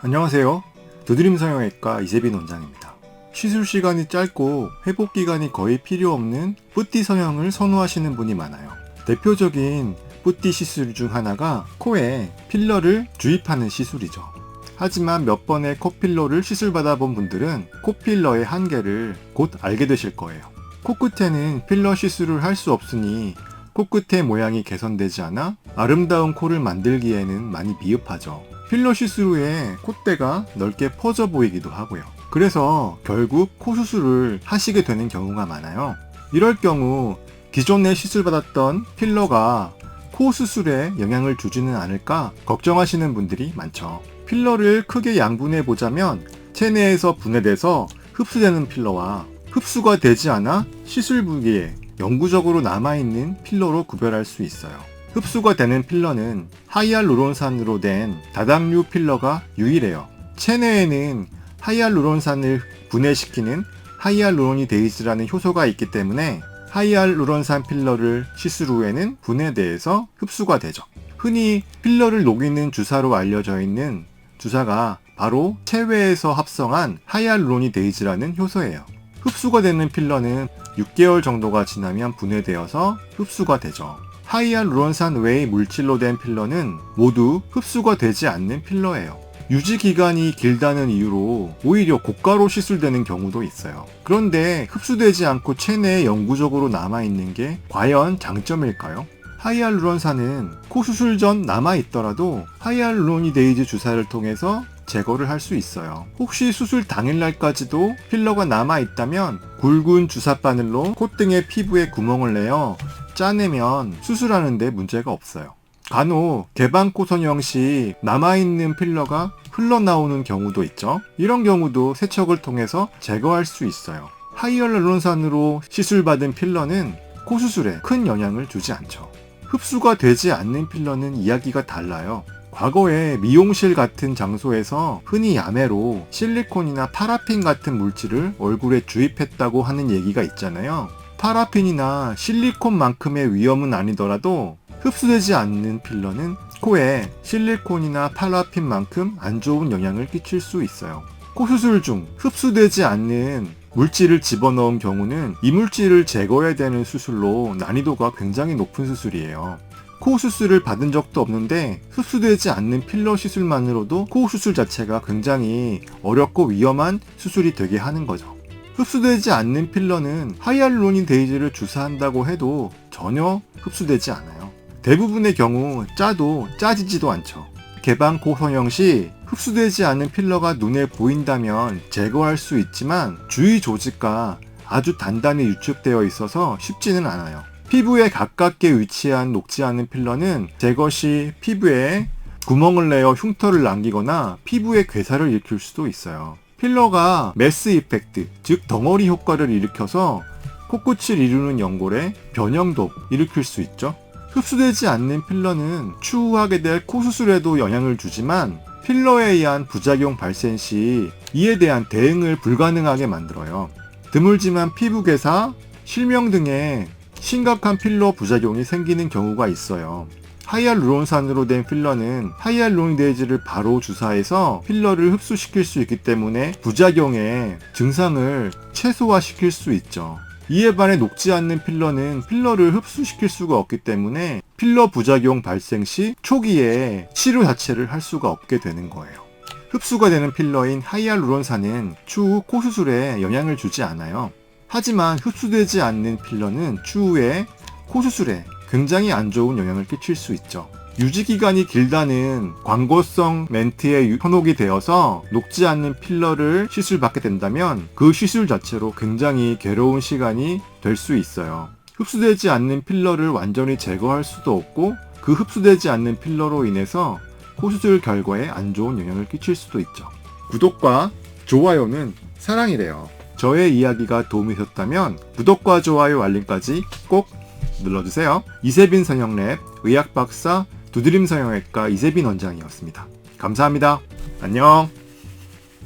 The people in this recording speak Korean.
안녕하세요. 두드림 성형외과 이세빈 원장입니다. 시술 시간이 짧고 회복 기간이 거의 필요 없는 뿌띠 성형을 선호하시는 분이 많아요. 대표적인 뿌띠 시술 중 하나가 코에 필러를 주입하는 시술이죠. 하지만 몇 번의 코필러를 시술받아 본 분들은 코필러의 한계를 곧 알게 되실 거예요. 코끝에는 필러 시술을 할 수 없으니 코끝의 모양이 개선되지 않아 아름다운 코를 만들기에는 많이 미흡하죠. 필러 시술 후에 콧대가 넓게 퍼져 보이기도 하고요. 그래서 결국 코 수술을 하시게 되는 경우가 많아요. 이럴 경우 기존에 시술받았던 필러가 코 수술에 영향을 주지는 않을까 걱정하시는 분들이 많죠. 필러를 크게 양분해 보자면 체내에서 분해돼서 흡수되는 필러와 흡수가 되지 않아 시술 부위에 영구적으로 남아있는 필러로 구별할 수 있어요. 흡수가 되는 필러는 하이알루론산으로 된 다당류 필러가 유일해요. 체내에는 하이알루론산을 분해시키는 하이알루로니데이즈라는 효소가 있기 때문에 하이알루론산 필러를 시술 후에는 분해돼서 흡수가 되죠. 흔히 필러를 녹이는 주사로 알려져 있는 주사가 바로 체외에서 합성한 하이알루로니데이즈라는 효소예요. 흡수가 되는 필러는 6개월 정도가 지나면 분해되어서 흡수가 되죠. 하이알루론산 외의 물질로 된 필러는 모두 흡수가 되지 않는 필러예요. 유지 기간이 길다는 이유로 오히려 고가로 시술되는 경우도 있어요. 그런데 흡수되지 않고 체내에 영구적으로 남아있는 게 과연 장점일까요? 하이알루론산은 코 수술 전 남아있더라도 하이알루로니데이즈 주사를 통해서 제거를 할 수 있어요. 혹시 수술 당일날까지도 필러가 남아있다면 굵은 주사바늘로 콧등의 피부에 구멍을 내어 짜내면 수술하는데 문제가 없어요. 간혹 개방코 성형 시 남아있는 필러가 흘러나오는 경우도 있죠. 이런 경우도 세척을 통해서 제거할 수 있어요. 하이알루론산으로 시술받은 필러는 코 수술에 큰 영향을 주지 않죠. 흡수가 되지 않는 필러는 이야기가 달라요. 과거에 미용실 같은 장소에서 흔히 야매로 실리콘이나 파라핀 같은 물질을 얼굴에 주입했다고 하는 얘기가 있잖아요. 파라핀이나 실리콘만큼의 위험은 아니더라도 흡수되지 않는 필러는 코에 실리콘이나 파라핀만큼 안 좋은 영향을 끼칠 수 있어요. 코 수술 중 흡수되지 않는 물질을 집어넣은 경우는 이 물질을 제거해야 되는 수술로 난이도가 굉장히 높은 수술이에요. 코 수술을 받은 적도 없는데 흡수되지 않는 필러 시술만으로도 코 수술 자체가 굉장히 어렵고 위험한 수술이 되게 하는 거죠. 흡수되지 않는 필러는 하이알루로닌 데이즈를 주사한다고 해도 전혀 흡수되지 않아요. 대부분의 경우 짜도 짜지지도 않죠. 개방 고성형 시 흡수되지 않는 필러가 눈에 보인다면 제거할 수 있지만 주위 조직과 아주 단단히 유축되어 있어서 쉽지는 않아요. 피부에 가깝게 위치한 녹지 않은 필러는 제거 시 피부에 구멍을 내어 흉터를 남기거나 피부에 괴사를 일으킬 수도 있어요. 필러가 메스 이펙트, 즉 덩어리 효과를 일으켜서 코끝을 이루는 연골에 변형도 일으킬 수 있죠. 흡수되지 않는 필러는 추후하게 될 코 수술에도 영향을 주지만 필러에 의한 부작용 발생 시 이에 대한 대응을 불가능하게 만들어요. 드물지만 피부 괴사, 실명 등의 심각한 필러 부작용이 생기는 경우가 있어요. 하이알루론산으로 된 필러는 하이알루론데이즈를 바로 주사해서 필러를 흡수시킬 수 있기 때문에 부작용의 증상을 최소화시킬 수 있죠. 이에 반해 녹지 않는 필러는 필러를 흡수시킬 수가 없기 때문에 필러 부작용 발생 시 초기에 치료 자체를 할 수가 없게 되는 거예요. 흡수가 되는 필러인 하이알루론산은 추후 코 수술에 영향을 주지 않아요. 하지만 흡수되지 않는 필러는 추후에 코 수술에 굉장히 안 좋은 영향을 끼칠 수 있죠. 유지 기간이 길다는 광고성 멘트에 현혹이 되어서 녹지 않는 필러를 시술받게 된다면 그 시술 자체로 굉장히 괴로운 시간이 될 수 있어요. 흡수되지 않는 필러를 완전히 제거할 수도 없고 그 흡수되지 않는 필러로 인해서 코수술 결과에 안 좋은 영향을 끼칠 수도 있죠. 구독과 좋아요는 사랑이래요. 저의 이야기가 도움이 되셨다면 구독과 좋아요 알림까지 꼭 눌러주세요. 이세빈 성형랩 의학박사 두드림 성형외과 이세빈 원장이었습니다. 감사합니다. 안녕.